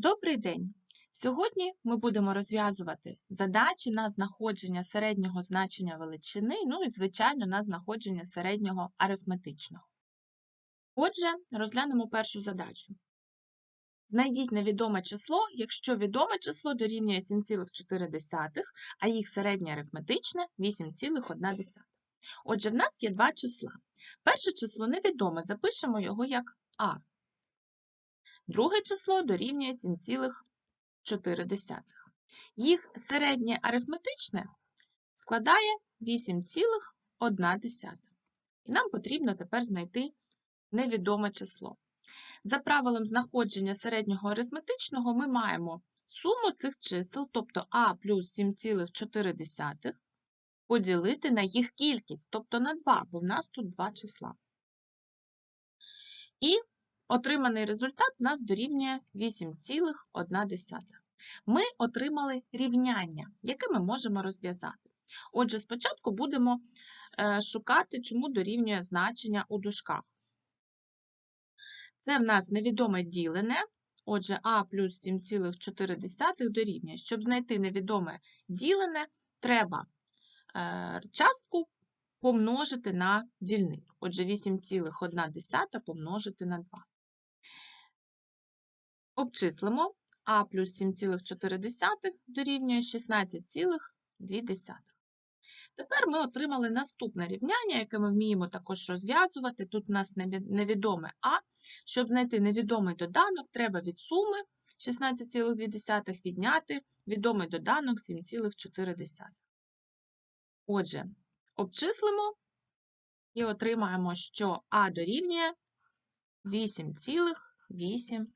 Добрий день! Сьогодні ми будемо розв'язувати задачі на знаходження середнього значення величини, ну і, звичайно, на знаходження середнього арифметичного. Отже, розглянемо першу задачу. Знайдіть невідоме число, якщо відоме число дорівнює 7,4, а їх середнє арифметичне 8,1. Отже, в нас є два числа. Перше число невідоме, запишемо його як А. Друге число дорівнює 7,4. Їх середнє арифметичне складає 8,1. І нам потрібно тепер знайти невідоме число. За правилом знаходження середнього арифметичного ми маємо суму цих чисел, тобто А плюс 7,4, поділити на їх кількість, тобто на 2, бо в нас тут два числа. І Отриманий результат у нас дорівнює 8,1. Ми отримали рівняння, яке ми можемо розв'язати. Отже, спочатку будемо е, шукати, чому дорівнює значення у дужках. Це в нас невідоме ділене. Отже, а плюс 7,4 дорівнює. Щоб знайти невідоме ділене, треба е, частку помножити на дільник. Отже, 8,1 помножити на 2. Обчислимо а плюс 7,4 дорівнює 16,2. Тепер ми отримали наступне рівняння, яке ми вміємо також розв'язувати. Тут у нас невідоме А. Щоб знайти невідомий доданок, треба від суми 16,2 відняти відомий доданок 7,4. Отже, обчислимо і отримаємо, що А дорівнює 8,8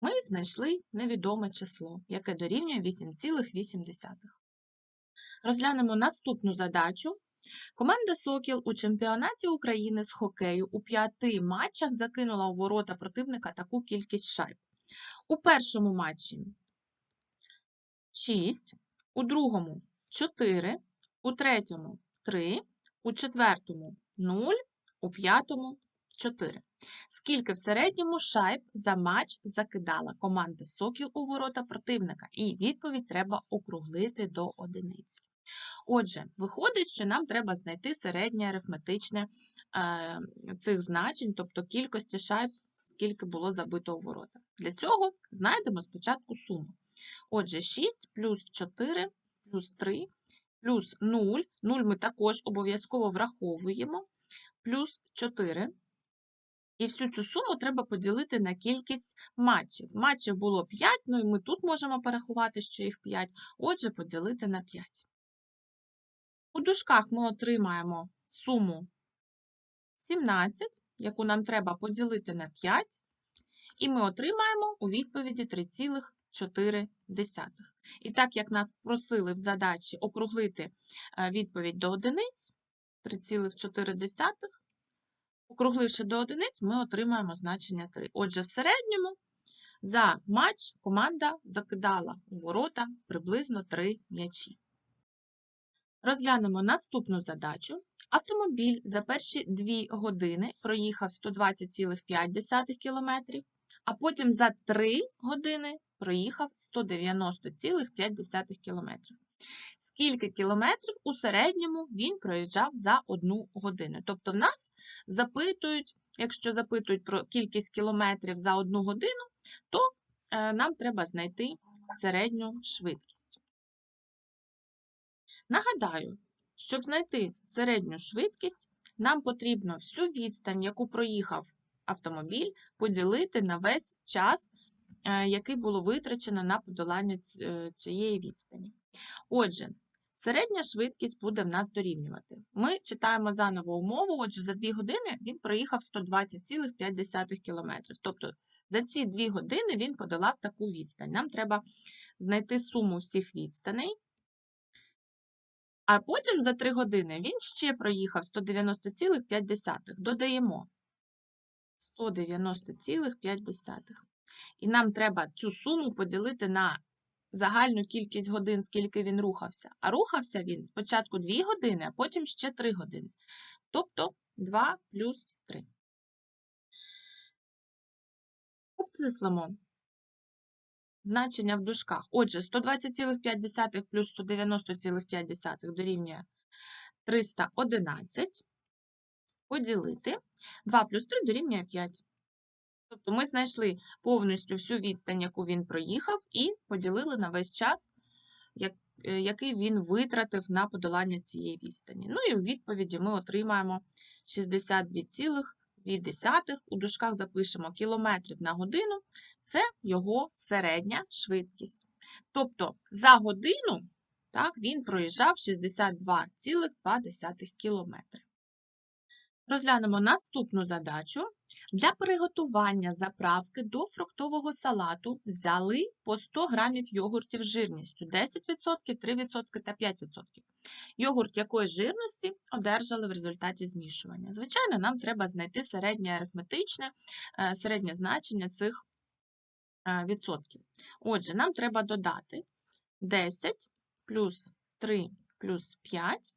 ми знайшли невідоме число, яке дорівнює 8,8. Розглянемо наступну задачу. Команда Сокіл у чемпіонаті України з хокею у п'яти матчах закинула у ворота противника таку кількість шайб. У першому матчі 6, у другому 4, у третьому 3, у четвертому 0, у п'ятому 4. Скільки в середньому шайб за матч закидала команда Сокіл у ворота противника? І відповідь треба округлити до одиниці. Отже, виходить, що нам треба знайти середнє арифметичне е, цих значень, тобто кількості шайб, скільки було забито у ворота. Для цього знайдемо спочатку суму. Отже, 6 плюс 4 плюс 3 плюс 0. 0 ми також обов'язково враховуємо, плюс 4 і всю цю суму треба поділити на кількість матчів. Матчів було 5, ну і ми тут можемо порахувати, що їх 5, отже, поділити на 5. У дужках ми отримаємо суму 17, яку нам треба поділити на 5, і ми отримаємо у відповіді 3,4. І так як нас просили в задачі округлити е, відповідь до одиниць 3,4, Округливши до одиниць, ми отримаємо значення 3. Отже, в середньому за матч команда закидала у ворота приблизно 3 м'ячі. Розглянемо наступну задачу. Автомобіль за перші 2 години проїхав 120,5 км, а потім за 3 години проїхав 190,5 км. Скільки кілометрів у середньому він проїжджав за одну годину? Тобто, в нас запитують, якщо запитують про кількість кілометрів за одну годину, то е, нам треба знайти середню швидкість. Нагадаю, щоб знайти середню швидкість, нам потрібно всю відстань, яку проїхав автомобіль, поділити на весь час, е, який було витрачено на подолання е, цієї відстані. Отже, середня швидкість буде в нас дорівнювати. Ми читаємо заново умову, отже, за 2 години він проїхав 120,5 км. Тобто за ці 2 години він подолав таку відстань. Нам треба знайти суму всіх відстаней. А потім за 3 години він ще проїхав 190,5. Додаємо 190,5. І нам треба цю суму поділити на загальну кількість годин, скільки він рухався. А рухався він спочатку 2 години, а потім ще 3 години. Тобто 2 плюс 3. Обчислимо значення в дужках. Отже, 120,5 плюс 190,5 дорівнює 311. Поділити 2 плюс 3 дорівнює 5. Тобто ми знайшли повністю всю відстань, яку він проїхав, і поділили на весь час, е, який він витратив на подолання цієї відстані. Ну і у відповіді ми отримаємо 62,2. У дужках запишемо кілометрів на годину. Це його середня швидкість. Тобто за годину так, він проїжджав 62,2 кілометри. Розглянемо наступну задачу. Для приготування заправки до фруктового салату взяли по 100 грамів йогуртів жирністю 10%, 3% та 5%. Йогурт якої жирності одержали в результаті змішування. Звичайно, нам треба знайти середнє арифметичне, е, середнє значення цих е, відсотків. Отже, нам треба додати 10 плюс 3 плюс 5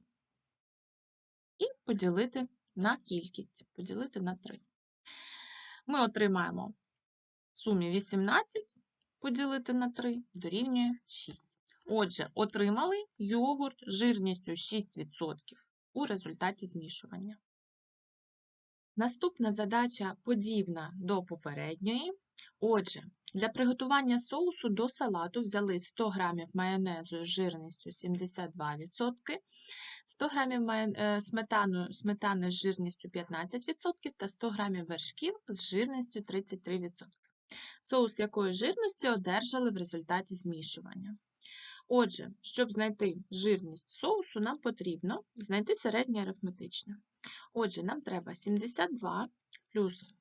і поділити на кількість, поділити на 3. Ми отримаємо сумі 18 поділити на 3 дорівнює 6. Отже, отримали йогурт жирністю 6% у результаті змішування. Наступна задача подібна до попередньої. Отже, для приготування соусу до салату взяли 100 г майонезу з жирністю 72%, 100 г сметану, сметани з жирністю 15% та 100 г вершків з жирністю 33%. Соус якої жирності одержали в результаті змішування. Отже, щоб знайти жирність соусу, нам потрібно знайти середнє арифметичне. Отже, нам треба 72 плюс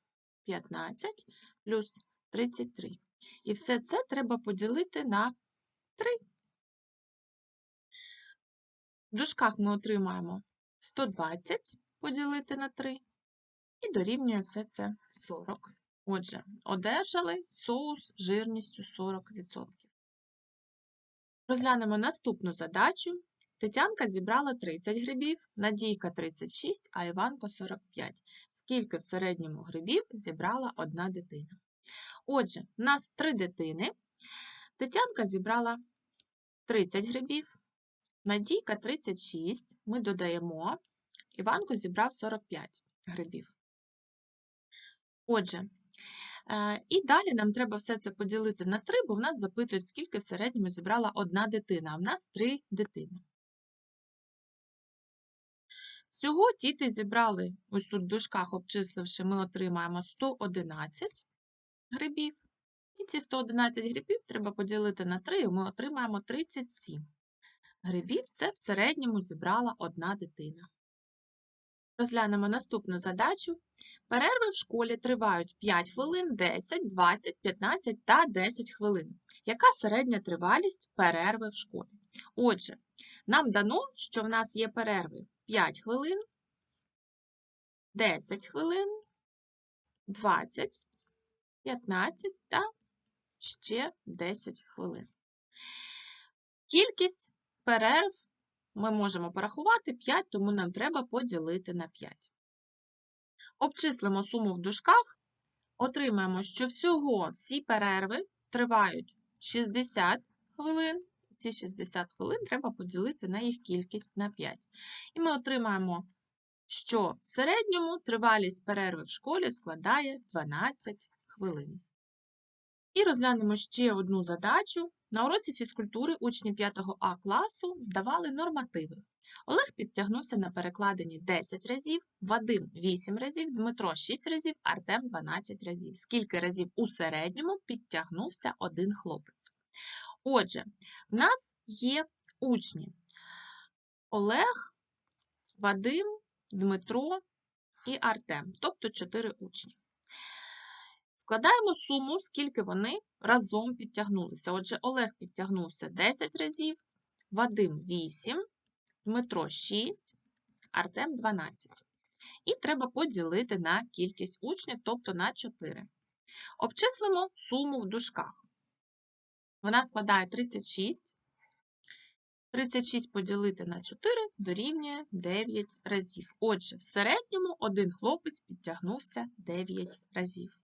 15 плюс 33. І все це треба поділити на 3. В дужках ми отримаємо 120 поділити на 3 і дорівнює все це 40. Отже, одержали соус жирністю 40%. Розглянемо наступну задачу. Тетянка зібрала 30 грибів, Надійка 36, а Іванко 45. Скільки в середньому грибів зібрала одна дитина? Отже, в нас три дитини. Тетянка зібрала 30 грибів, Надійка 36. Ми додаємо. Іванко зібрав 45 грибів. Отже, і далі нам треба все це поділити на 3, бо в нас запитують, скільки в середньому зібрала одна дитина, а в нас 3 дитини. Всього діти зібрали, ось тут в дужках обчисливши, ми отримаємо 111 грибів. І ці 111 грибів треба поділити на 3, і ми отримаємо 37 грибів. Це в середньому зібрала одна дитина. Розглянемо наступну задачу. Перерви в школі тривають 5 хвилин, 10, 20, 15 та 10 хвилин. Яка середня тривалість перерви в школі? Отже, нам дано, що в нас є перерви 5 хвилин, 10 хвилин, 20, 15 та ще 10 хвилин. Кількість перерв ми можемо порахувати 5, тому нам треба поділити на 5. Обчислимо суму в дужках, отримаємо, що всього всі перерви тривають 60 хвилин. Ці 60 хвилин треба поділити на їх кількість на 5. І ми отримаємо, що в середньому тривалість перерви в школі складає 12 хвилин. І розглянемо ще одну задачу. На уроці фізкультури учні 5 А класу здавали нормативи. Олег підтягнувся на перекладині 10 разів, Вадим 8 разів, Дмитро 6 разів, Артем 12 разів. Скільки разів у середньому підтягнувся один хлопець? Отже, в нас є учні Олег, Вадим, Дмитро і Артем, тобто 4 учні. Складаємо суму, скільки вони разом підтягнулися. Отже, Олег підтягнувся 10 разів, Вадим 8, Дмитро 6, Артем 12. І треба поділити на кількість учнів, тобто на 4. Обчислимо суму в дужках. Вона складає 36. 36 поділити на 4 дорівнює 9 разів. Отже, в середньому один хлопець підтягнувся 9 разів.